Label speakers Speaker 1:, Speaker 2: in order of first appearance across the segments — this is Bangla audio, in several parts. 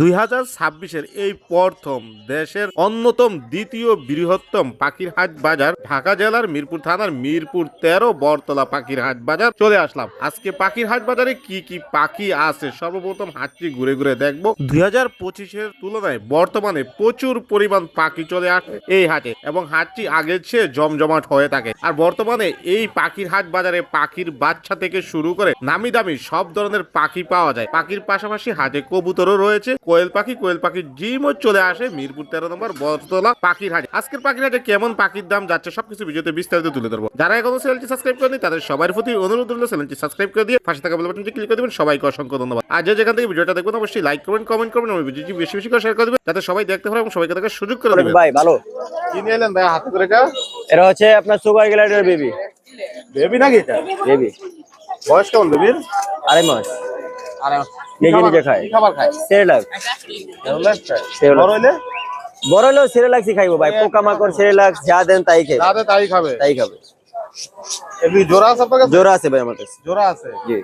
Speaker 1: দুই হাজার এই প্রথম দেশের অন্যতম দ্বিতীয় বৃহত্তম পাখির হাট বাজার ঢাকা জেলার মিরপুর থানার মিরপুর তেরো, বরতলা পাখির হাট বাজার। চলে আসলাম। আজকে পাখির হাট বাজারে কি কি পাখি আছে সর্বপ্রথম হাটটি ঘুরে ঘুরে দেখব। দুই হাজার পঁচিশের তুলনায় বর্তমানে প্রচুর পরিমাণ পাখি চলে আসে এই হাটে এবং হাটটি আগের চেয়ে জমজমাট হয়ে থাকে। আর বর্তমানে এই পাখির হাট বাজারে পাখির বাচ্চা থেকে শুরু করে নামি দামি সব ধরনের পাখি পাওয়া যায়। পাখির পাশাপাশি হাটে কবুতরও রয়েছে। কোয়েল পাখি কোয়েল পাখির জিমও চলে আসে মিরপুর তেরো নম্বর বরতলা পাখির হাটে। আজকের পাখির হাটে কেমন পাখির দাম যাচ্ছে সবকিছু ভিডিওতে বিস্তারিত তুলে ধরবো। যারা এখনও চ্যানেলটি সাবস্ক্রাইব করেনি তাদের সবার প্রতি অনুরোধ রইল চ্যানেলটি সাবস্ক্রাইব করে দিয়ে পাশে থাকা বেল বাটনটি ক্লিক করে দেবেন। সবাইকে অসংখ্য ধন্যবাদ। আর যে যেখান থেকে ভিডিওটা দেখবেন অবশ্যই লাইক করবেন কমেন্ট করবেন এবং ভিডিওটি বেশি বেশি করে শেয়ার করে দেবেন। যাতে সবাই দেখতে পারে এবং সবাইকে দেখার সুযোগ করে দেবেন
Speaker 2: ভাই ভালো।
Speaker 1: কি নিয়ে এলেন ভাই হাতে করে এটা?
Speaker 2: এটা হচ্ছে আপনার সুগার গ্লাইডার বেবি।
Speaker 1: বেবি নাকি এটা?
Speaker 2: বেবি।
Speaker 1: বয়স কেমন বেবির?
Speaker 2: আড়াই মাস। নিজে নিজে খায়।
Speaker 1: খাবার খায়?
Speaker 2: Cerelac Cerelac.
Speaker 1: বড় হইলে
Speaker 2: বড় হলেও সেরেলাক্সই খাইবো ভাই। পোকামাকড় সেরেলাক্স যা দেন তাই
Speaker 1: তাই খাবে।
Speaker 2: তাই খাবে।
Speaker 1: এমনি জোড়া আছে আপনার কাছে?
Speaker 2: জোড়া আছে ভাই আমার কাছে।
Speaker 1: জোড়া আছে?
Speaker 2: জি।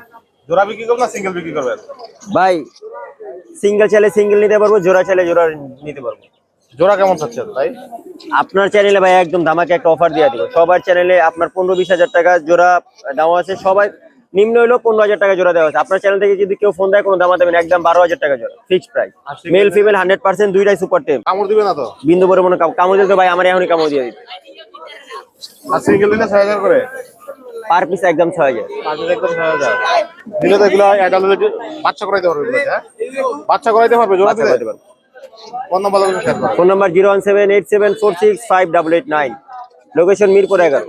Speaker 1: জোড়া বিক্রি করবেন না সিঙ্গেল বিক্রি করবেন?
Speaker 2: ভাই সিঙ্গেল চাইলে সিঙ্গেল নিতে পারব জোড়া চাইলে জোড়া নিতে পারব।
Speaker 1: জোড়া কেমন চাচ্ছেন ভাই?
Speaker 2: আপনার চ্যানেলে ভাই একদম ধামাকে একটা অফার দিয়ে দিব। সবার চ্যানেলে আপনার পনেরো বিশ হাজার টাকা জোড়া দাম আছে। সবাই নিম্ন হইল পনেরো হাজার টাকা জোড়া দেওয়া আছে। আপনার চ্যানেল থেকে যদি কেউ ফোন দেয় কোনো দাম দেবেন একদম বারো হাজার টাকা জোড়া fixed price male female hundred percent দুইটাই সুপার টেম
Speaker 1: কামড় দিবে না তো?
Speaker 2: বিন্দু পরে মনে কামড় দিতে ভাই আমার এখনই কামড় দিয়ে দিতে।
Speaker 1: আর সিঙ্গেল দিলে ছয় হাজার করে?
Speaker 2: পার পিস একদম ছয় হাজার।
Speaker 1: একদম ছয় হাজার। দিলে তো এগুলো অ্যাডাল্ট বাচ্চা করাইতে পারবে হ্যাঁ? বাচ্চা করাইতে পারবে জোড়া
Speaker 2: করতে পারব। Phone number zero one seven eight seven four six five double eight nine. Location Mirpur এগারো।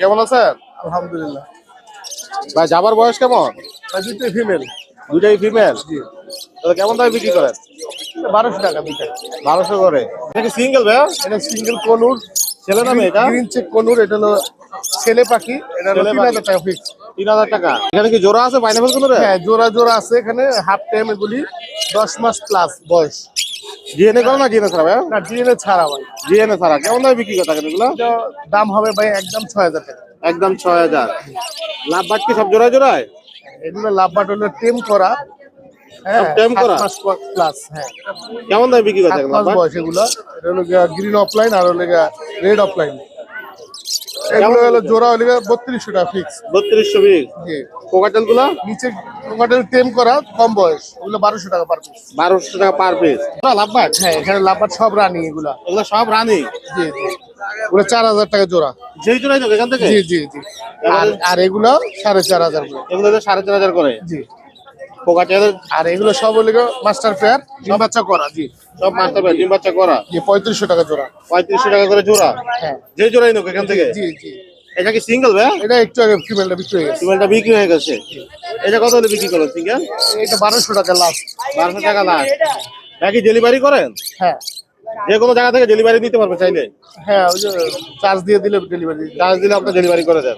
Speaker 1: কেমন আছেন?
Speaker 3: আলহামদুলিল্লাহ।
Speaker 1: ভাই যাবার বয়স কেমন?
Speaker 3: দুটো ফিমেল
Speaker 1: দুটাই ফিমেল তাহলে কেমন দামে বিক্রি করেন?
Speaker 3: বারোশো টাকা দুইটা
Speaker 1: বারোশো করে। এটা সিঙ্গেল ভাই
Speaker 3: এটা সিঙ্গেল কনুর।
Speaker 1: ছেলে নামে এটা?
Speaker 3: গ্রিন চেক কনুর এটা হলো ছেলে পাখি। এটা হলো তিন হাজার টাকা ফিক্স
Speaker 1: তিন হাজার টাকা। এখানে কি জোড়া আছে পাইনাপেল কোনো
Speaker 3: হ্যাঁ জোড়া জোড়া আছে এখানে হাফ টাইম এগুলি। দশ মাস প্লাস বয়স।
Speaker 1: জিএনএ করো না জিএনএ ছাড়া ভাই
Speaker 3: না ডিএনএ ছাড়া ভাই।
Speaker 1: জিএনএ ছাড়া। কেমন দামে বিক্রি করে থাকেন এগুলো?
Speaker 3: দাম হবে ভাই একদম ছয় হাজার টাকা।
Speaker 1: একদম ছয় হাজার। লাভ বাট কি সব জোড়ায় জোড়ায়?
Speaker 3: এগুলো লাভ বাট হলো টিম করা। হ্যাঁ
Speaker 1: টেম করা?
Speaker 3: প্লাস হ্যাঁ।
Speaker 1: কেমন দামে বিক্রি করে
Speaker 3: সাত
Speaker 1: থাকেন
Speaker 3: মাস
Speaker 1: লাভ বাট?
Speaker 3: এগুলো। এটা হলো গ্রিন অফলাইন আর হলো রেড অফলাইন এগুলো হলো? জোড়া হলো বত্রিশশো টাকা ফিক্স
Speaker 1: বত্রিশশো বিশ
Speaker 3: জি।
Speaker 1: কোকাটেলগুলো
Speaker 3: নিচে মোটামুটি টেম করা কম বয়স। ওগুলো বারোশো টাকা পার পিস
Speaker 1: বারোশো টাকা পার পিস লাভবাট
Speaker 3: হ্যাঁ এখানে লাভবার সব রানি এগুলা।
Speaker 1: এগুলো সব রানি?
Speaker 3: জি জি। ওগুলো চার হাজার টাকা জোড়া।
Speaker 1: যেই জোড়াই এখান থেকে?
Speaker 3: জি জি জি। আর এগুলো সাড়ে চার হাজার করে।
Speaker 1: এগুলো সাড়ে চার হাজার করে?
Speaker 3: জি। আর এগুলো সব হলো মাস্টার পেয়ার ডিম বাচ্চা করা জি।
Speaker 1: সব মাস্টার পেয়ার ডিম বাচ্চা করা।
Speaker 3: জি পঁয়ত্রিশশো টাকা জোড়া।
Speaker 1: পঁয়ত্রিশশো টাকা করে জোড়া?
Speaker 3: হ্যাঁ।
Speaker 1: জোড়াই নোক এখান থেকে?
Speaker 3: জি জি।
Speaker 1: এটা কি সিঙ্গেল ভাই?
Speaker 3: এটা একটু আগে ফিমেলটা বিক্রি হয়ে গেছে।
Speaker 1: বিক্রি হয়ে গেছে। এটা কত হলে বিক্রি সিঙ্গেল
Speaker 3: এটা বারোশো টাকা লাস্ট
Speaker 1: বারোশো টাকা লাখ নাকি ডেলিভারি করেন?
Speaker 3: হ্যাঁ।
Speaker 1: যে কোনো জায়গা থেকে ডেলিভারি দিতে পারবে চাইলে।
Speaker 3: হ্যাঁ ওই যে চার্জ দিয়ে দিলে ডেলিভারি
Speaker 1: চার্জ দিলে আপনি ডেলিভারি করে দেন।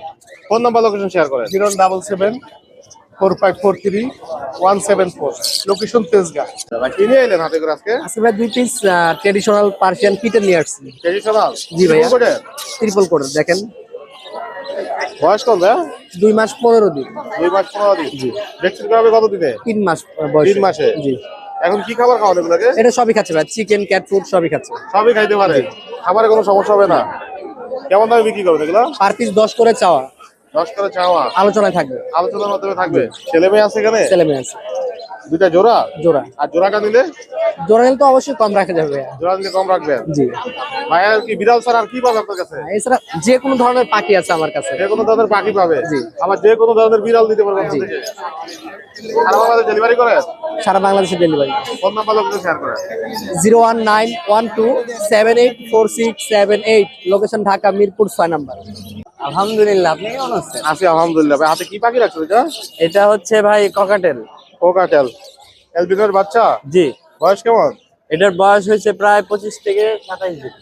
Speaker 1: ফোন নাম্বার লোকেশন শেয়ার করেন।
Speaker 3: Zero double seven four five four three one seven four location Tejgaon
Speaker 1: কিনে এলেন হাতে করে আজকে
Speaker 4: আজকে ভাই দুই পিস ট্রেডিশনাল পার্সিয়ান কিটেন নিয়ে আসছি
Speaker 1: ট্রেডিশনাল
Speaker 4: জি ভাইয়া। ট্রিপল কোড দেখেন
Speaker 1: বয়স কত
Speaker 4: দুই মাস পনেরো দিন
Speaker 1: দুই মাস পনেরো দিন জি ভ্যাকসিন করাবে কত দিনে
Speaker 4: তিন মাস বয়স
Speaker 1: তিন মাসে
Speaker 4: জি
Speaker 1: এখন কি খাবার খাওয়ানো এগুলোকে
Speaker 4: এটা সবই খাচ্ছে ভাই চিকেন ক্যাট ফুড সবই খাচ্ছে
Speaker 1: সবই খাইতে পারে খাবারে কোনো সমস্যা হবে না কেমন দামে বিক্রি করবে এগুলো
Speaker 4: পার পিস দশ করে চাওয়া
Speaker 1: দশ করে চাওয়া।
Speaker 4: আলোচনায় থাকবে।
Speaker 1: আলোচনার মাধ্যমে থাকবে। ছেলে মেয়ে আছে এখানে?
Speaker 4: ছেলে মেয়ে আছে।
Speaker 1: দুইটা জোড়া?
Speaker 4: জোড়া।
Speaker 1: আর জোড়াটা নিলে?
Speaker 4: জোড়া নিলে তো অবশ্যই কম রাখা যাবে।
Speaker 1: জোড়া নিলে কম রাখবেন?
Speaker 4: জি।
Speaker 1: ভাইয়া কি বিড়াল ছাড়া আর কি পাবে আপনার কাছে?
Speaker 4: এছাড়া যে কোনো ধরনের পাখি আছে আমার কাছে।
Speaker 1: যে কোনো ধরনের পাখি পাবে?
Speaker 4: জি।
Speaker 1: আবার যে কোনো ধরনের বিড়াল দিতে পারবে
Speaker 4: জি।
Speaker 1: আর আমাদের ডেলিভারি করে
Speaker 4: সারা বাংলাদেশে delivery
Speaker 1: phone number location share করে
Speaker 4: zero one nine one two seven eight four six seven eight. Location Dhaka Mirpur ছয় নাম্বার। আলহামদুলিল্লাহ আপনি কেমন আছেন?
Speaker 1: আছি আলহামদুলিল্লাহ ভাই হাতে কি পাখি রাখছো এটা?
Speaker 4: এটা হচ্ছে ভাই ককাটেল।
Speaker 1: কোকাটেল। এলবিনোর বাচ্চা?
Speaker 4: জি।
Speaker 1: বয়স কেমন?
Speaker 4: এটার বয়স হয়েছে প্রায় পঁচিশ থেকে সাতাইশ দিন।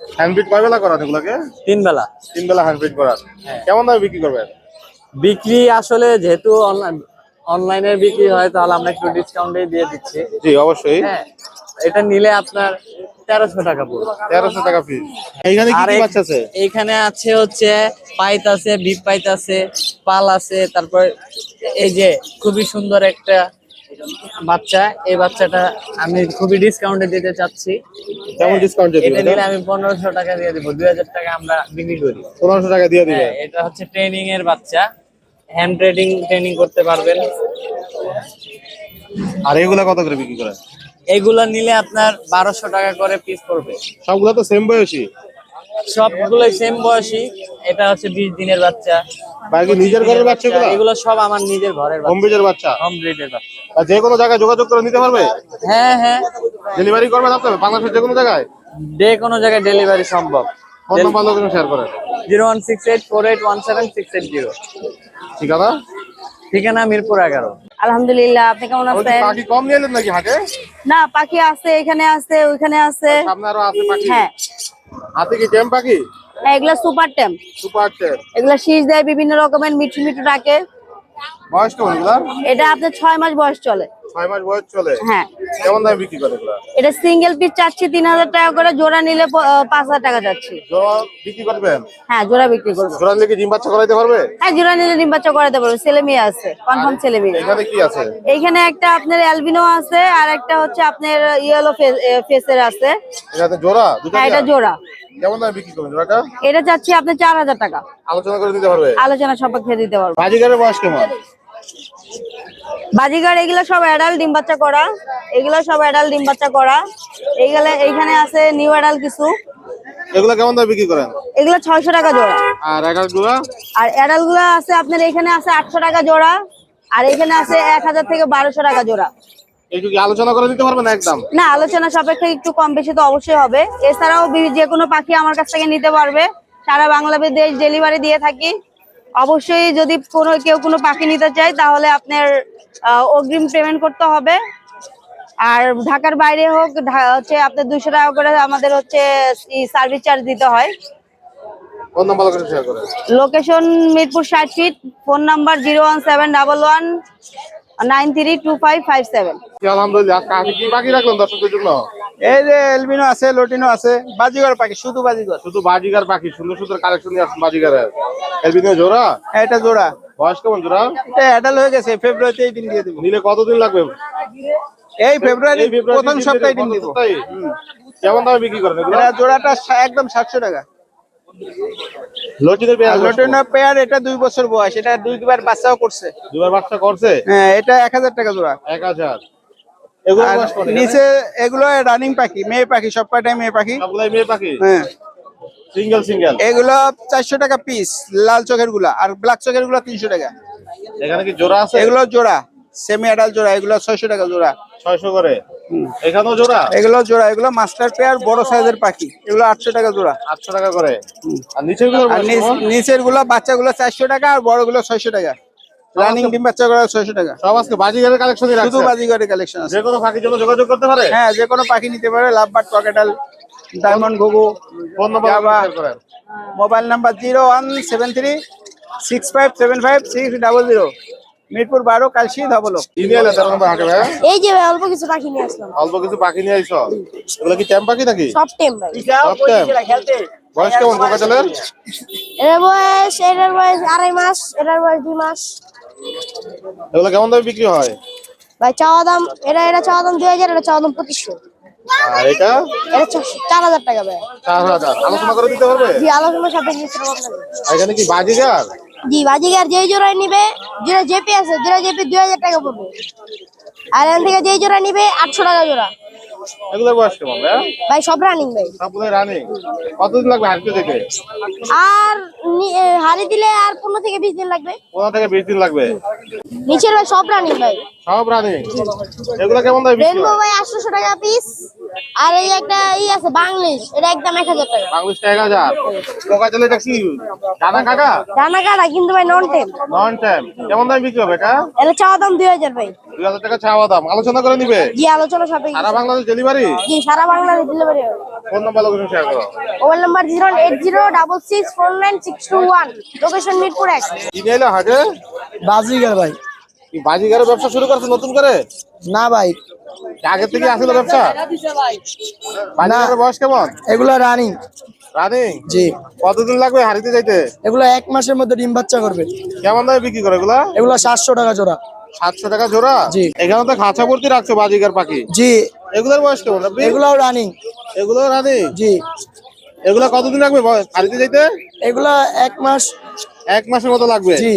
Speaker 1: হ্যান্ডবিট কয় বেলা করান এগুলোকে?
Speaker 4: তিন বেলা
Speaker 1: তিন বেলা করান কেমন দামে বিক্রি করবেন?
Speaker 4: বিক্রি আসলে যেহেতু অনলাইন অনলাইনে বিক্রি হয় তাহলে আমরা একটু ডিসকাউন্টে দিয়ে দিচ্ছি।
Speaker 1: জি অবশ্যই।
Speaker 4: হ্যাঁ এটা নিলে আপনার তেরোশো টাকা
Speaker 1: তেরোশো টাকা পিস এইখানে কি
Speaker 4: আর
Speaker 1: কি
Speaker 4: এক-
Speaker 1: বাচ্চা আছে?
Speaker 4: এইখানে আছে হচ্ছে পাইত আছে বিপ পাইত আছে পাল আছে তারপর এই যে খুবই সুন্দর একটা বাচ্চা। এই বাচ্চাটা আমি খুবই ডিসকাউন্টে দিতে চাচ্ছি।
Speaker 1: কেমন ডিসকাউন্ট
Speaker 4: এটা আমি টাকা দিয়ে দিব দুই হাজার টাকা আমরা বিক্রি করি।
Speaker 1: পনেরোশো টাকা দিয়ে দিবে।
Speaker 4: হ্যাঁ এটা হচ্ছে ট্রেনিং এর বাচ্চা। হ্যান্ড ট্রেডিং ট্রেনিং করতে পারবেন।
Speaker 1: আর এগুলা কত করে বিক্রি করে
Speaker 4: এইগুলো নিলে আপনার বারোশো টাকা করে পিস পড়বে।
Speaker 1: সবগুলা তো সেম বয়সী?
Speaker 4: সবগুলো সেম বয়সী। এটা হচ্ছে বিশ দিনের বাচ্চা।
Speaker 1: বাকি নিজের ঘরের বাচ্চা এগুলা?
Speaker 4: এগুলো সব আমার নিজের ঘরের
Speaker 1: হোম বাচ্চা?
Speaker 4: হোম ব্রিডের বাচ্চা।
Speaker 1: আর যে কোনো জায়গায় যোগাযোগ করে নিতে পারবে?
Speaker 4: হ্যাঁ হ্যাঁ।
Speaker 1: ডেলিভারি করবেন আপনার? বাংলাদেশের যে কোনো জায়গায়?
Speaker 4: যে কোনো জায়গায় ডেলিভারি সম্ভব।
Speaker 1: ফোন নাম্বার লোকেশন শেয়ার করেন
Speaker 4: zero one six eight four eight one seven six eight zero
Speaker 1: ঠিকানা?
Speaker 4: ঠিকানা মিরপুর এগারো।
Speaker 5: আলহামদুলিল্লাহ আপনি কেমন আছেন?
Speaker 1: পাখি কম নিয়ে নাকি হাটে?
Speaker 5: না পাখি আছে এখানে আছে ওইখানে আছে।
Speaker 1: সামনে আরও আছে পাখি।
Speaker 5: হ্যাঁ।
Speaker 1: হাতে কি টেম পাখি?
Speaker 5: হ্যাঁ এগুলা সুপার টেম।
Speaker 1: সুপার টেম।
Speaker 5: এগুলা শীষ দেয় বিভিন্ন রকমের মিঠু মিঠু ডাকে।
Speaker 1: বয়স কেমন এগুলা
Speaker 5: এটা আপনার ছয় মাস বয়স চলে।
Speaker 1: ছয় মাস বয়স চলে।
Speaker 5: হ্যাঁ।
Speaker 1: কেমন দামে বিক্রি করে এগুলা?
Speaker 5: এটা সিঙ্গেল পিস চাচ্ছি তিন হাজার টাকা করে জোড়া নিলে পাঁচ হাজার টাকা যাচ্ছি।
Speaker 1: জোড়া বিক্রি করবেন?
Speaker 5: হ্যাঁ জোড়া বিক্রি করব।
Speaker 1: জোড়া নিলে কি ডিম বাচ্চা করাইতে পারবে?
Speaker 5: হ্যাঁ জোড়া নিলে ডিম বাচ্চা করাতে পারব। ছেলে মেয়ে আছে কনফার্ম ছেলে মেয়ে।
Speaker 1: এখানে কি আছে?
Speaker 5: এইখানে একটা আপনার অ্যালবিনো আছে আর একটা হচ্ছে আপনার ইয়েলো ফেসের আছে।
Speaker 1: এখানে জোড়া?
Speaker 5: হ্যাঁ এটা জোড়া।
Speaker 1: কেমন দামে বিক্রি করবেন জোড়াটা?
Speaker 5: এটা চাচ্ছি আপনার চার হাজার টাকা।
Speaker 1: আলোচনা করে দিতে পারবে?
Speaker 5: আলোচনা সাপেক্ষে দিতে পারব।
Speaker 1: বাজিগারের বয়স কেমন?
Speaker 5: বাজিগার এগুলো সব অ্যাডাল্ট ডিম বাচ্চা করা। এগুলো সব অ্যাডাল্ট ডিম বাচ্চা করা। এইগুলো এইখানে আছে নিউ অ্যাডাল্ট কিছু।
Speaker 1: এগুলো কেমন দামে বিক্রি করেন?
Speaker 5: এগুলো ছয়শো টাকা জোড়া।
Speaker 1: আর জোড়া
Speaker 5: আর অ্যাডাল্টগুলো আছে আপনার এখানে আছে আটশো টাকা জোড়া। আর এখানে আছে এক হাজার থেকে বারোশো টাকা জোড়া।
Speaker 1: একটু কি আলোচনা করে দিতে পারবেন একদম?
Speaker 5: না আলোচনা সাপেক্ষে একটু কম বেশি তো অবশ্যই হবে। এছাড়াও যে কোনো পাখি আমার কাছ থেকে নিতে পারবে। সারা বাংলাদেশ ডেলিভারি দিয়ে থাকি। অবশ্যই যদি কোনো কেউ কোনো পাখি নিতে চায় তাহলে আপনার অগ্রিম পেমেন্ট করতে হবে। আর ঢাকার বাইরে হোক হচ্ছে আপনার দুশো টাকা করে আমাদের হচ্ছে সার্ভিস চার্জ দিতে হয়।
Speaker 1: লোকেশন
Speaker 5: মিরপুর ষাট feet phone number zero one seven double one nine three two five five seven
Speaker 1: আলহামদুলিল্লাহ। কি বাকি রাখলেন দর্শকদের জন্য?
Speaker 6: এই যে এলবিনো আছে লটিনো আছে বাজিগর পাখি শুধু বাজিগর।
Speaker 1: শুধু বাজিগর পাখি সুন্দর সুন্দর কালেকশন আছে আসছেন বাজিগরের এলবিনো জোড়া?
Speaker 6: এটা জোড়া।
Speaker 1: বয়স কেমন জোড়া?
Speaker 6: এটা অ্যাডাল হয়ে গেছে ফেব্রুয়ারিতে এই দিন দিয়ে দেব।
Speaker 1: নিলে কতদিন লাগবে?
Speaker 6: এই ফেব্রুয়ারি প্রথম সপ্তাহে দিন দেব।
Speaker 1: কেমন দামে বিক্রি করেন
Speaker 6: এটা জোড়াটা একদম 700 টাকা।
Speaker 1: লটিনের পেয়ার
Speaker 6: লটিনের পেয়ার এটা 2 বছর বয়স। এটা দুইবার বাচ্চাও করছে।
Speaker 1: দুইবার বাচ্চা করছে?
Speaker 6: হ্যাঁ এটা 1000 টাকা জোড়া।
Speaker 1: 1000
Speaker 6: নিচে এগুলো রানিং পাখি মেয়ে পাখি সব কয়টাই মেয়ে পাখি।
Speaker 1: মেয়ে পাখি?
Speaker 6: হ্যাঁ।
Speaker 1: সিঙ্গেল সিঙ্গেল
Speaker 6: এগুলো চারশো টাকা পিস লাল চোখেরগুলা আর ব্ল্যাক চোখেরগুলা তিনশো টাকা।
Speaker 1: এখানে কি জোড়া আছে?
Speaker 6: এগুলো জোড়া সেমি অ্যাডাল জোড়া এগুলো ছয়শো টাকা জোড়া।
Speaker 1: ছয়শো করে? এখানেও জোড়া?
Speaker 6: এগুলো জোড়া এগুলো মাস্টার পেয়ার বড় সাইজের পাখি এগুলো আটশো টাকা জোড়া।
Speaker 1: আটশো টাকা করে? আর
Speaker 6: নিচেরগুলো নিচেরগুলো বাচ্চা গুলো চারশো টাকা আর বড়গুলো ছয়শো টাকা। রানিং ডিম বাচ্চা গুলো ছয়শো টাকা।
Speaker 1: সব আজকে বাজিগারের কালেকশন
Speaker 6: শুধু বাজিগরের কালেকশন আছে।
Speaker 1: যে কোনো পাখির জন্য যোগাযোগ করতে পারে?
Speaker 6: হ্যাঁ যে কোনো পাখি নিতে পারে। লাভবাট পকেটাল ডায়মন্ড ঘুঘু
Speaker 1: phone number
Speaker 6: mobile number zero one seven three six five seven five six double zero. Mirpur বারো কালসি ধবলো।
Speaker 1: কি নিয়ে এলে তেরো নম্বর হাটে ভাই।
Speaker 5: এই যে অল্প কিছু পাখি নিয়ে আসলাম।
Speaker 1: অল্প কিছু পাখি নিয়ে আইসো এগুলো কি ট্যাম পাখি নাকি?
Speaker 5: সব টেম ভাই।
Speaker 1: সব ট্যাম বয়স কেমন কোকাচালের
Speaker 5: বয়স এটার বয়স আড়াই মাস এটার বয়স দুই মাস।
Speaker 1: এগুলো কেমন দামে বিক্রি হয়?
Speaker 5: ভাই চাওয়া দাম এটা এটা চাওয়া দাম দুই হাজার এটা চাওয়া দাম পঁচিশশো।
Speaker 1: আর এটা?
Speaker 5: এটা চার হাজার টাকা ভাই।
Speaker 1: চার হাজার। আলোচনা করে দিতে পারবে?
Speaker 5: জি আলোচনা সাপেক্ষে দিতে পারব।
Speaker 1: এখানে কি বাজিগার?
Speaker 5: জি বাজিগার যেই জোড়ায় নিবে জোড়া জেপি আছে জেপি দুই হাজার টাকা পড়বে। আর এখান থেকে যেই জোড়া নিবে আটশো টাকা জোড়া।
Speaker 1: এগুলোর বয়স কেমন ভাই
Speaker 5: সব রানিং ভাই।
Speaker 1: সবগুলো রানিং কতদিন লাগবে হাঁটতে যেতে
Speaker 5: আর হাড়ি দিলে আর পনেরো থেকে বিশ দিন লাগবে।
Speaker 1: পনেরো থেকে বিশ দিন লাগবে।
Speaker 5: নিচের ভাই সব রানিং ভাই।
Speaker 1: সব রানিং। এগুলো কেমন দামে
Speaker 5: রেনবো ভাই আটশোশো টাকা পিস আর এই একটা ই আছে বাংলিশ। এটা একদম এক হাজার টাকা।
Speaker 1: বাংলাদেশ এক হাজার। কোকাচালে এটা কি? কাকা?
Speaker 5: ডানা কাটা কিন্তু ভাই নন টেম
Speaker 1: নন টাইম কেমন দামে বিক্রি হবে এটা?
Speaker 5: এটা চাওয়া দাম দুই হাজার ভাই।
Speaker 1: দুই হাজার টাকা চাওয়া দাম। আলোচনা করে নিবে।
Speaker 5: জি আলোচনা সাপেক্ষে।
Speaker 1: সারা বাংলাদেশ ডেলিভারি
Speaker 5: জি সারা Bangladesh delivery
Speaker 1: phone number location share করো।
Speaker 5: Mobile number zero eight zero double six four nine six two one. Location Mirpur এক।
Speaker 1: হাটে
Speaker 4: বাজিগার ভাই।
Speaker 1: বাজিগারের ব্যবসা শুরু করছে নতুন করে?
Speaker 4: না ভাই।
Speaker 1: আগে থেকে আসছিল ব্যবসা? বাজিগারের বয়স কেমন?
Speaker 4: এগুলো রানিং
Speaker 1: রানিং
Speaker 4: জি।
Speaker 1: কতদিন লাগবে হারিতে যাইতে?
Speaker 4: এগুলো এক মাসের মধ্যে ডিম বাচ্চা করবে।
Speaker 1: কেমন দামে বিক্রি করে এগুলা?
Speaker 4: এগুলো সাতশো টাকা জোড়া।
Speaker 1: সাতশো টাকা জোড়া?
Speaker 7: জি।
Speaker 1: এখানে তো খাঁচা ভর্তি রাখছো বাজিকার পাখি।
Speaker 7: জি।
Speaker 1: এগুলোর বয়স কেমন? আপনি?
Speaker 7: এগুলাও রানিং
Speaker 1: এগুলো রানি
Speaker 7: জি।
Speaker 1: এগুলো কতদিন লাগবে হারিতে যাইতে?
Speaker 7: এগুলা এক মাস।
Speaker 1: এক মাসের মতো লাগবে?
Speaker 7: জি।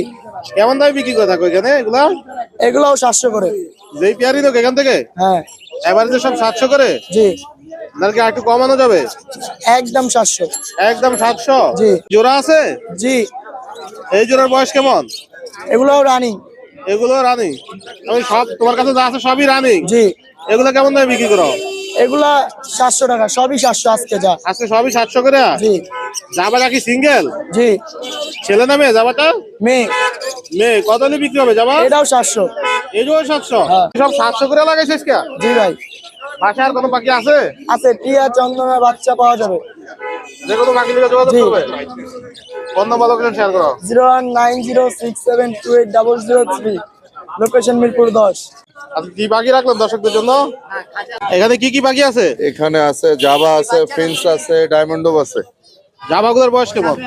Speaker 1: কেমন দামে বিক্রি করে থাকো এখানে? এগুলা?
Speaker 7: এগুলাও সাতশো করে।
Speaker 1: যেই পেয়ারি তো এখান থেকে?
Speaker 7: হ্যাঁ।
Speaker 1: এবারে সব সাতশো করে?
Speaker 7: জি।
Speaker 1: নাকি একটু কমানো যাবে?
Speaker 7: একদম সাতশো।
Speaker 1: একদম সাতশো?
Speaker 7: জি।
Speaker 1: জোড়া আছে?
Speaker 7: জি।
Speaker 1: এই জোড়ার বয়স কেমন?
Speaker 7: এগুলাও রানিং
Speaker 1: এগুলো রানি আমি সব তোমার কাছে যা আছে সবই রানি
Speaker 7: জি।
Speaker 1: এগুলো কেমন দামে বিক্রি করো?
Speaker 7: এগুলা সাতশো টাকা সবই সাতশো আজকে যা।
Speaker 1: আজকে সবই সাতশো করে?
Speaker 7: জি।
Speaker 1: যাবাটা কি সিঙ্গেল
Speaker 7: জি।
Speaker 1: ছেলে নামে যাবাটা
Speaker 7: মেয়ে।
Speaker 1: মেয়ে। কত হলে বিক্রি হবে? যাবা
Speaker 7: এটাও সাতশো।
Speaker 1: যে সাতশো।
Speaker 7: হ্যাঁ।
Speaker 1: সব সাতশো করে লাগাইছিস কে
Speaker 7: জি ভাই।
Speaker 1: বাসায় আর কোনো বাকি আছে?
Speaker 7: আছে টিয়া চন্দনের বাচ্চা পাওয়া যাবে।
Speaker 1: যে কোনো বাকি নিয়ে যোগাযোগ। করবে? ফোন নম্বর লোকেশন শেয়ার করো।
Speaker 7: Zero one nine zero six seven two eight double zero three. Location Mirpur দশ।
Speaker 1: আচ্ছা কি বাকি রাখলাম দর্শকদের জন্য? এখানে কি কি বাকি আছে?
Speaker 8: এখানে আছে জাভা আছে ফিন্স আছে ডায়মন্ডও আছে।
Speaker 1: জামাগুলোর বয়স কেমন?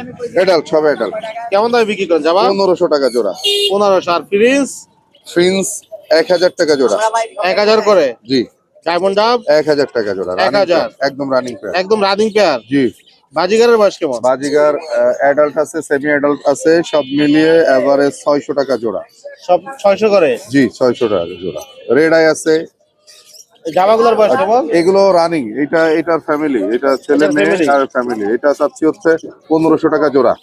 Speaker 8: এডাল সব এডাল
Speaker 1: কেমন দামে বিক্রি করেন জামা
Speaker 8: পনেরোশো টাকা জোড়া।
Speaker 1: পনেরোশো। আর প্রিন্স
Speaker 8: ফিন্স এক হাজার টাকা জোড়া।
Speaker 1: এক হাজার করে?
Speaker 8: জি।
Speaker 1: ডায়মন্ড ডাব
Speaker 8: এক হাজার টাকা জোড়া
Speaker 1: এক হাজার?
Speaker 8: একদম রানিং পেয়ার
Speaker 1: একদম রানিং পেয়ার
Speaker 8: জি।
Speaker 1: বাজিগারের বয়স কেমন?
Speaker 8: বাজিগার অ্যাডাল্ট আছে সেমি অ্যাডাল্ট আছে সব মিলিয়ে এভারেজ ছয়শো টাকা জোড়া।
Speaker 1: সব ছয়শো করে?
Speaker 8: জি ছয়শো টাকা জোড়া। রেড আই আছে।
Speaker 1: জামাগুলোর বয়স কেমন?
Speaker 8: এগুলো রানিং এটা এটার ফ্যামিলি এটা ছেলে মেয়ে আর ফ্যামিলি এটা চাচ্ছি হচ্ছে পনেরোশো টাকা জোড়া।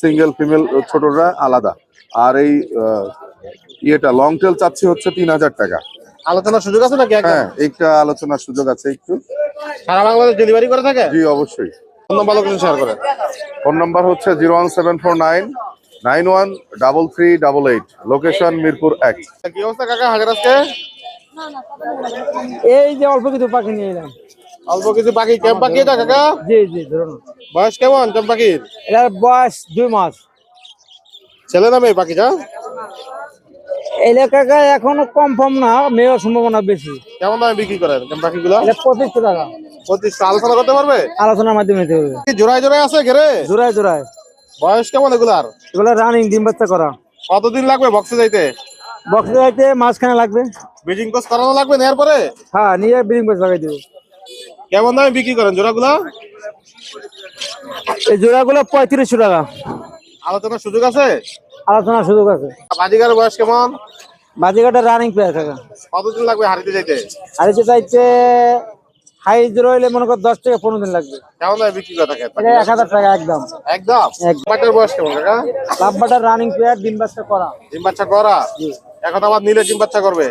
Speaker 8: সিঙ্গেল ফিমেল ছোটরা আলাদা। আর এই ইয়েটা লং টেল চাচ্ছি হচ্ছে তিন হাজার টাকা।
Speaker 1: আলোচনার সুযোগ আছে নাকি
Speaker 8: হ্যাঁ একটা আলোচনার সুযোগ আছে একটু।
Speaker 1: সারা বাংলাদেশ ডেলিভারি করে থাকে?
Speaker 8: জি অবশ্যই।
Speaker 1: ফোন নম্বর লোকেশন শেয়ার করেন
Speaker 8: ফোন নাম্বার হচ্ছে zero one seven four nine nine one double three double eight. Location Mirpur এক।
Speaker 1: কি অবস্থা কাকা? হাজার আজকে?
Speaker 7: এই যে অল্প কিছু পাখি নিয়ে এলাম।
Speaker 1: অল্প কিছু পাখি। ক্যাম্প পাখি এটা কাকা?
Speaker 7: জি জি ধরুন।
Speaker 1: বয়স কেমন ক্যাম্প পাখির?
Speaker 7: এটার বয়স দুই মাস।
Speaker 1: ছেলে নামে পাখিটা?
Speaker 7: লেখাটা এখনও কনফার্ম না মেয়ের সম্ভাবনা বেশি।
Speaker 1: কেমন দামে বিক্রি করেন? পাখিগুলো
Speaker 7: পঁচিশশো টাকা।
Speaker 1: পঁচিশশো আলোচনা করতে পারবে?
Speaker 7: আলোচনার মাধ্যমে নিতে হবে
Speaker 1: জোড়ায় জোড়ায় আছে ঘেরে?
Speaker 7: জোড়ায় জোড়ায়।
Speaker 1: বয়স কেমন এগুলার?
Speaker 7: এগুলো রানিং ডিম বাচ্চা করা।
Speaker 1: কতদিন লাগবে বক্সে যাইতে?
Speaker 7: বক্সে যাইতে মাঝখানে লাগবে।
Speaker 1: ব্রিডিং কোর্স করানো লাগবে নেওয়ার পরে?
Speaker 7: হ্যাঁ নিয়ে ব্রিডিং বক্স লাগাই দেবো।
Speaker 1: কেমন দামে বিক্রি করেন জোড়াগুলো?
Speaker 7: এই জোড়াগুলো পঁয়ত্রিশশো টাকা।
Speaker 1: আলোচনার সুযোগ আছে?
Speaker 7: আলোচনার সুযোগ আছে।
Speaker 1: বাজিগার বয়স কেমন?
Speaker 7: বাজিঘাটের রানিং প্লেয়ার টাকা
Speaker 1: কতদিন লাগবে হারিতে যাইতে?
Speaker 7: এটা চাইছে হাই হইলে মনে কর দশ থেকে পনেরো দিন লাগবে।
Speaker 1: কেমন দামে বিক্রি করে থাকে?
Speaker 7: এক হাজার টাকা একদম।
Speaker 1: বয়স কেমন কাকা?
Speaker 7: লাভবাটার রানিং প্লেয়ার ডিম বাচ্চা করা।
Speaker 1: ডিম বাচ্চা করা? এখন আবার নিলে ডিম বাচ্চা করবে?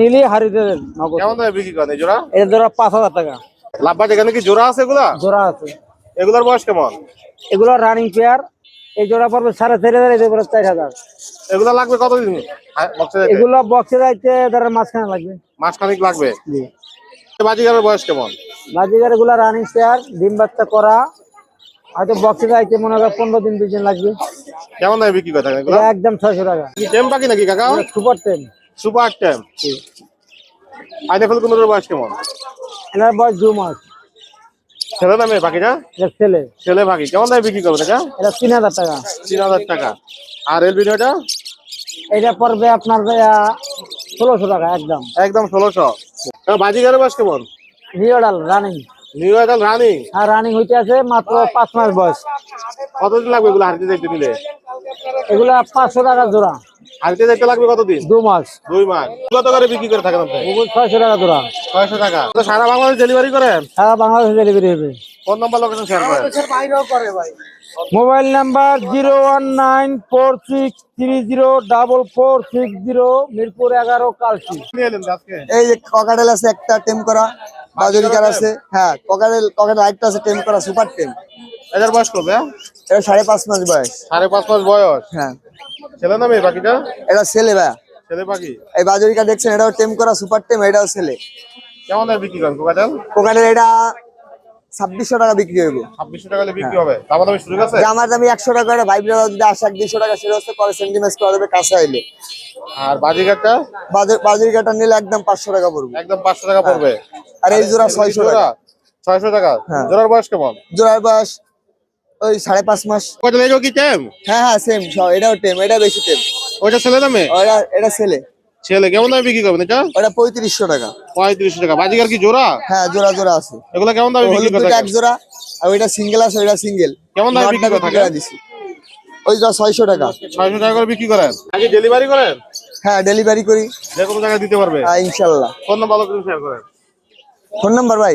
Speaker 7: নিলে দেবেন
Speaker 1: কেমন দামে বিক্রি করেন জোড়া?
Speaker 7: এটা জোড়া পাঁচ হাজার টাকা।
Speaker 1: লাভবাট এখানে কি জোড়া আছে এগুলা?
Speaker 7: জোড়া আছে।
Speaker 1: এগুলার বয়স কেমন?
Speaker 7: এগুলো রানিং পেয়ার এই জোড়া পড়বে সাড়ে চার হাজার এটা পড়বে চার হাজার।
Speaker 1: এগুলা লাগবে কতদিন? হ্যাঁ,
Speaker 7: এগুলো বক্সে যাইতে ধরেন মাঝখানে লাগবে।
Speaker 1: মাসখানিক লাগবে? বাজিগারের বয়স কেমন?
Speaker 7: বাজিগার এগুলো রানিং পেয়ার ডিম বাচ্চা করা। হয়তো বক্সে যাইতে মনে হয় পনেরো দিন দুই দিন লাগবে।
Speaker 1: কেমন দামে বিক্রি করে থাকেন
Speaker 7: একদম ছয়শো টাকা।
Speaker 1: টেম পাখি নাকি কাকা?
Speaker 7: সুপার টেন
Speaker 1: সুপার টেম। আইনাফেল কোনোর বয়স কেমন?
Speaker 7: এনার বয়স দু মাস।
Speaker 1: ছেলে নামে পাখিটা
Speaker 7: এটা ছেলে।
Speaker 1: ছেলে পাখি কেমন দামে বিক্রি করবে টাকা
Speaker 7: এটা তিন হাজার টাকা।
Speaker 1: তিন হাজার টাকা। আর এর ভিডিওটা
Speaker 7: এটা পড়বে আপনার ষোলোশো টাকা একদম।
Speaker 1: একদম ষোলোশো। বাজি বাজিগারের বয়স কেমন?
Speaker 7: রিওডাল রানিং।
Speaker 1: নিউ আইডাল রানিং?
Speaker 7: আর রানিং হইতে আছে মাত্র পাঁচ মাস বয়স।
Speaker 1: কতদিন লাগবে এগুলো হারিতে যাইতে নিলে?
Speaker 7: এগুলা পাঁচশো টাকা জোড়া।
Speaker 1: হারিতে যাইতে লাগবে কতদিন?
Speaker 7: দু মাস।
Speaker 1: দুই মাস। কত করে বিক্রি করে থাকেন আপনি?
Speaker 7: ছয়শো টাকা জোড়া
Speaker 1: ছয়শো টাকা। তো সারা বাংলাদেশ ডেলিভারি করেন?
Speaker 7: সারা বাংলাদেশে ডেলিভারি হবে।
Speaker 1: ফোন নাম্বার লোকেশন শেয়ার করেন?
Speaker 7: Mobile number zero one nine four six three zero double four six zero Mirpur এগারো
Speaker 1: আজকে।
Speaker 9: এই যে ককাটেল আছে একটা টেম করা। বাজরিকার আছে হ্যাঁ ককাটেল ককাটেল আরেকটা আছে টেম করা সুপার টেম
Speaker 1: এটার বয়স করবে
Speaker 9: এটা সাড়ে পাঁচ মাস বয়স।
Speaker 1: সাড়ে পাঁচ মাস বয়স?
Speaker 9: হ্যাঁ।
Speaker 1: ছেলে পাখিটা?
Speaker 9: এটা ছেলে ভাইয়া
Speaker 1: ছেলে পাখি?
Speaker 9: এই বাজরিকা দেখছেন এটাও টেম করা সুপার টেম এটাও ছেলে।
Speaker 1: কেমন দামে বিক্রি করেন কোকাটেল?
Speaker 9: কোকাটেল এটা ছাব্বিশশো টাকা বিক্রি হইব।
Speaker 1: ছাব্বিশশো টাকা বিক্রি হবে। তারপর দামে সুযোগ আছে
Speaker 9: জামার দামি একশো টাকা করে ভাই ব্রাদার যদি আসে এক দুইশো টাকা সেটা হচ্ছে পরে সেন্টিমেন্ট করা কাছে
Speaker 1: আর
Speaker 9: নিলে একদম পাঁচশো টাকা পড়বে।
Speaker 1: একদম পাঁচশো টাকা পড়বে।
Speaker 9: আর এই জোড়া ছয়শো টাকা।
Speaker 1: ছয়শো টাকা।
Speaker 9: হ্যাঁ।
Speaker 1: জোড়ার বয়স কেমন?
Speaker 9: জোড়ার বয়স ওই সাড়ে পাঁচ মাস।
Speaker 1: কোকাটেল এটাও কি টেম?
Speaker 9: হ্যাঁ হ্যাঁ সেম এটাও টেম এটা বেশি টেম।
Speaker 1: ওইটা ছেলে নামে
Speaker 9: ওটা এটা ছেলে।
Speaker 1: ছেলে কেমন দামে বিক্রি করবেন এটা?
Speaker 9: ওটা পঁয়ত্রিশশো টাকা।
Speaker 1: পঁয়ত্রিশশো টাকা। বাজিকার কি জোড়া?
Speaker 9: হ্যাঁ জোড়া জোড়া আছে।
Speaker 1: এগুলো কেমন দামে বিক্রি
Speaker 9: হলুদ এক জোড়া আর ওইটা সিঙ্গেল আছে ওইটা সিঙ্গেল
Speaker 1: কেমন দামে বিক্রি করে থাকেন?
Speaker 9: দিছি। ওইটা ছয়শো টাকা।
Speaker 1: ছয়শো টাকা করে বিক্রি করেন? আগে ডেলিভারি করেন?
Speaker 9: হ্যাঁ ডেলিভারি করি।
Speaker 1: যে কোনো জায়গায় দিতে পারবে?
Speaker 9: হ্যাঁ ইনশাল্লাহ।
Speaker 1: ফোন নাম্বার ভালো করে শেয়ার করেন।
Speaker 9: ফোন নাম্বার ভাই?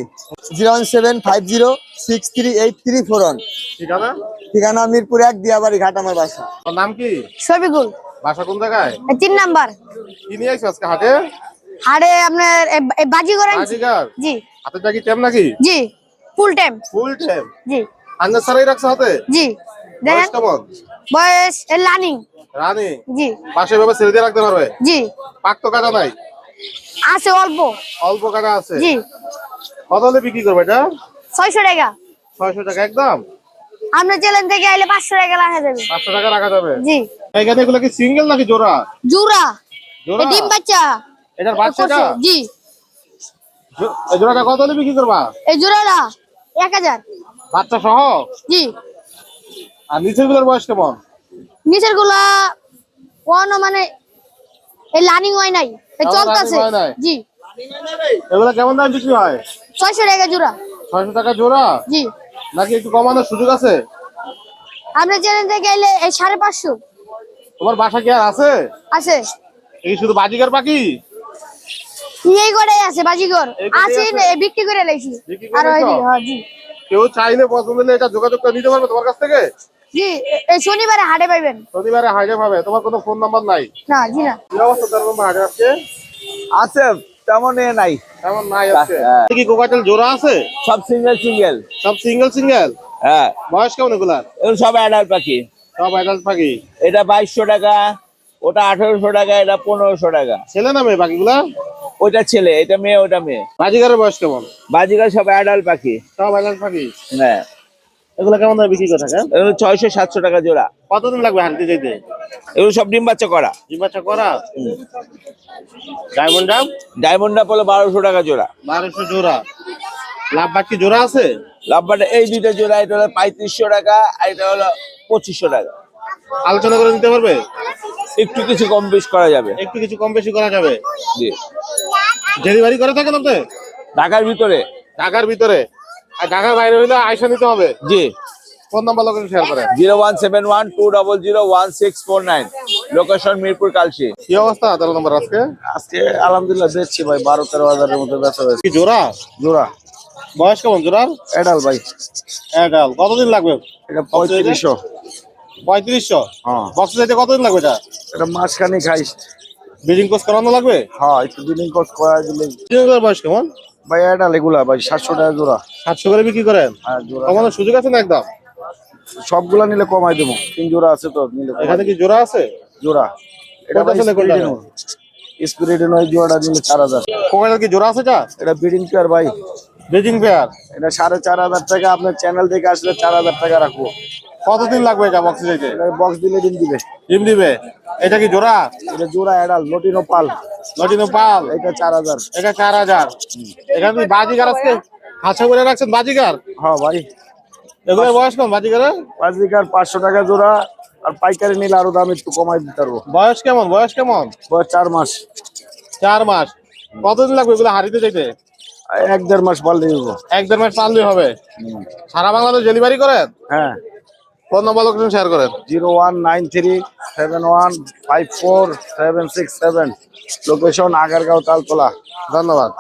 Speaker 9: Zero one seven five zero six three eight three four one.
Speaker 1: ঠিকানা?
Speaker 9: ঠিকানা মিরপুর এক দিয়াবাড়ি ঘাট আমার বাসা।
Speaker 1: নাম কি?
Speaker 5: শফিকুল।
Speaker 1: বাসা কোন জায়গায়?
Speaker 5: তিন নাম্বার।
Speaker 1: কি নিয়ে আসছো আজকে হাটে?
Speaker 5: হাড়ে আপনার এ- এ বাজি করেন
Speaker 1: বাজিকার
Speaker 5: জি।
Speaker 1: হাতের টাকি টেম নাকি?
Speaker 5: জি। ফুল টাইম
Speaker 1: ফুল টেম।
Speaker 5: জি।
Speaker 1: আন্দাজ ছাড়াই রাখছো হাতে?
Speaker 5: জি। দেখেন।
Speaker 1: কেমন?
Speaker 5: বয়স লার্নিং
Speaker 1: রানী।
Speaker 5: জি।
Speaker 1: পাশে ভাবে ছেড়ে দিয়ে রাখতে পারবে?
Speaker 5: জি।
Speaker 1: পাক তো কাটা নাই।
Speaker 5: আছে অল্প।
Speaker 1: অল্প কাটা আছে?
Speaker 5: জি।
Speaker 1: কত হলে বিক্রি করবে এটা?
Speaker 5: ছয়শো টাকা।
Speaker 1: ছয়শো টাকা একদম?
Speaker 5: আপনার চ্যালেঞ্জ থেকে আইলে পাঁচশো টাকা রাখা যাবে।
Speaker 1: পাঁচশো টাকা রাখা যাবে?
Speaker 5: জি।
Speaker 1: এখানে এগুলো কি সিঙ্গেল নাকি জোড়া? জোড়া।
Speaker 5: এ ডিম বাচ্চা।
Speaker 1: এটার বাচ্চাটা।
Speaker 5: জি।
Speaker 1: এই জোড়াটা কত হলে বিক্রি করবা?
Speaker 5: এই জোড়াটা এক হাজার।
Speaker 1: বাচ্চা সহ?
Speaker 5: জি।
Speaker 1: আর নিচেরগুলোর বয়স কেমন?
Speaker 5: নিচেরগুলা কোন মানে এই লার্নিং হয় নাই। চলতেছে।
Speaker 1: running নাই?
Speaker 5: জি।
Speaker 1: এগুলো কেমন দাম বিক্রি হয়?
Speaker 5: ছয়শো টাকা জোড়া।
Speaker 1: ছয়শো টাকা জোড়া?
Speaker 5: জি।
Speaker 1: নাকি একটু কমানোর সুযোগ আছে?
Speaker 5: থেকে এই সাড়ে পাঁচশো।
Speaker 1: তোমার বাসা কি আর আছে?
Speaker 5: আছে।
Speaker 1: এই শুধু বাজিকার পাখি?
Speaker 5: এই আছে? বিক্রি করে লাইছি। আর ওই হ্যাঁ জি।
Speaker 1: কেউ চাইলে পছন্দ হলে এটা যোগাযোগ করে নিতে পারবে তোমার কাছ থেকে?
Speaker 5: জি এই শনিবারে হাটে পাইবেন।
Speaker 1: শনিবারে হাইডে পাবে তোমার কোনো ফোন নাম্বার নাই?
Speaker 5: না জি না।
Speaker 1: কি অবস্থা তার হাটে আজকে?
Speaker 10: আছে তেমন এ নাই।
Speaker 1: তেমন নাই আজকে? কি কোকাটেল জোড়া আছে?
Speaker 10: সব সিঙ্গেল সিঙ্গেল
Speaker 1: সব সিঙ্গেল সিঙ্গেল
Speaker 10: হ্যাঁ।
Speaker 1: বয়স কেমন এগুলার?
Speaker 10: এগুলো সব অ্যাডাল্ট পাখি।
Speaker 1: সব অ্যাডাল্ট পাখি?
Speaker 10: এটা বাইশশো টাকা ওটা আঠারোশো টাকা এটা পনেরোশো টাকা।
Speaker 1: ছেলে না মেয়ে পাখিগুলা?
Speaker 10: ওইটা ছেলে এটা মেয়ে ওটা মেয়ে।
Speaker 1: বাজিকারের বয়স কেমন?
Speaker 10: বাজিকার সব অ্যাডাল্ট পাখি।
Speaker 1: সব অ্যাডাল্ট পাখি?
Speaker 10: হ্যাঁ।
Speaker 1: এগুলো কেমন দামে বিক্রি করে থাকেন?
Speaker 10: এগুলো ছয়শো সাতশো টাকা জোড়া।
Speaker 1: কতদিন লাগবে হাঁটতে যেতে?
Speaker 10: এগুলো সব ডিম বাচ্চা করা।
Speaker 1: ডিম বাচ্চা করা? ডায়মন্ড ডাম
Speaker 10: ডায়মন্ডটা পড়ল বারোশো টাকা জোড়া।
Speaker 1: বারোশো জোড়া। লাভ বাকি জোড়া আছে?
Speaker 10: লাভবাটা এই দুইটা জোড়া এটা হলো পঁয়ত্রিশশো টাকা আর এটা হলো পঁচিশশো টাকা।
Speaker 1: আলোচনা করে দিতে পারবে?
Speaker 10: একটু কিছু কম বেশ করা যাবে।
Speaker 1: একটু কিছু কম বেশি করা যাবে?
Speaker 10: জি।
Speaker 1: ডেলিভারি করে থাকেন আপনি?
Speaker 10: ঢাকার ভিতরে।
Speaker 1: ঢাকার ভিতরে? আর ঢাকার বাইরে হইলে আয়সা নিতে হবে।
Speaker 10: জি।
Speaker 1: ফোন নাম্বার লোকেশন শেয়ার করেন।
Speaker 10: Zero one seven one two double zero one six four nine. Location Mirpur Kalshi.
Speaker 1: কি অবস্থা তেরো নম্বর আজকে?
Speaker 10: আজকে আলহামদুলিল্লাহ দেখছি ভাই বারো তেরো হাজারের মধ্যে বেচা হয়েছে।
Speaker 1: কি জোড়া?
Speaker 10: জোড়া।
Speaker 1: বয়স কেমন জোড়ার?
Speaker 10: এডাল ভাই।
Speaker 1: এগাল কতদিন লাগবে?
Speaker 10: এটা পঁয়ত্রিশশো।
Speaker 1: পঁয়ত্রিশশো?
Speaker 10: হ্যাঁ।
Speaker 1: বক্স যাইতে কতদিন লাগবে এটা?
Speaker 10: এটা মাঝখানে খাইস
Speaker 1: ব্রিডিং কোর্স করানো লাগবে?
Speaker 10: হ্যাঁ একটু দিন কোর্স করা দিলে
Speaker 1: বয়স কেমন?
Speaker 10: ভাই এডাল এগুলা ভাই সাতশো টাকা জোড়া।
Speaker 1: সাতশো করে বিক্রি করেন?
Speaker 10: হ্যাঁ জোড়া।
Speaker 1: কমানোর সুযোগ আছে না একদম?
Speaker 10: সবগুলা নিলে কমাই দেবো। তিন জোড়া আছে তো নিলে
Speaker 1: এখানে কি জোড়া আছে?
Speaker 10: জোড়া। এটা স্পিরিট নয় জোড়াটা দিলে চার হাজার।
Speaker 1: কোকাটেল কি জোড়া আছে এটা?
Speaker 10: এটা ব্রিডিং পেয়ার ভাই।
Speaker 1: ব্রিডিং পেয়ার
Speaker 10: এটা সাড়ে চার হাজার টাকা আপনার চ্যানেল থেকে আসলে চার হাজার টাকা রাখব।
Speaker 1: কতদিন লাগবে এটা বক্স
Speaker 10: এটা বক্স দিলে ডিম দিবে।
Speaker 1: ডিম দিবে? এটা কি জোড়া?
Speaker 10: এটা জোড়া এডাল লটিনো পাল
Speaker 1: লটিনো পাল
Speaker 10: এটা চার হাজার।
Speaker 1: এটা চার হাজার। এখানে কি বাজিগার আজকে হাঁসা করে রাখছেন বাজিগার?
Speaker 10: হ্যাঁ ভাই
Speaker 1: এগুলোর বয়স কম বাজিগারের?
Speaker 10: পাঁচ লিটার পাঁচশো টাকা জোড়া আর পাইকারি নিলে আরও দাম একটু কমাই দিতে পারব।
Speaker 1: বয়স কেমন বয়স কেমন?
Speaker 10: বয়স চার মাস।
Speaker 1: চার মাস। কতদিন লাগবে এগুলো হারিতে যেতে?
Speaker 10: এক দেড় মাস পাল্টে দেবো
Speaker 1: এক দেড় মাস পারলেই হবে। সারা বাংলাদেশ ডেলিভারি করেন?
Speaker 10: হ্যাঁ।
Speaker 1: ফোন নম্বর লোকেশন শেয়ার করেন।
Speaker 10: Zero one nine three seven one five four seven six seven. Location Agargaon Taltala.
Speaker 1: ধন্যবাদ।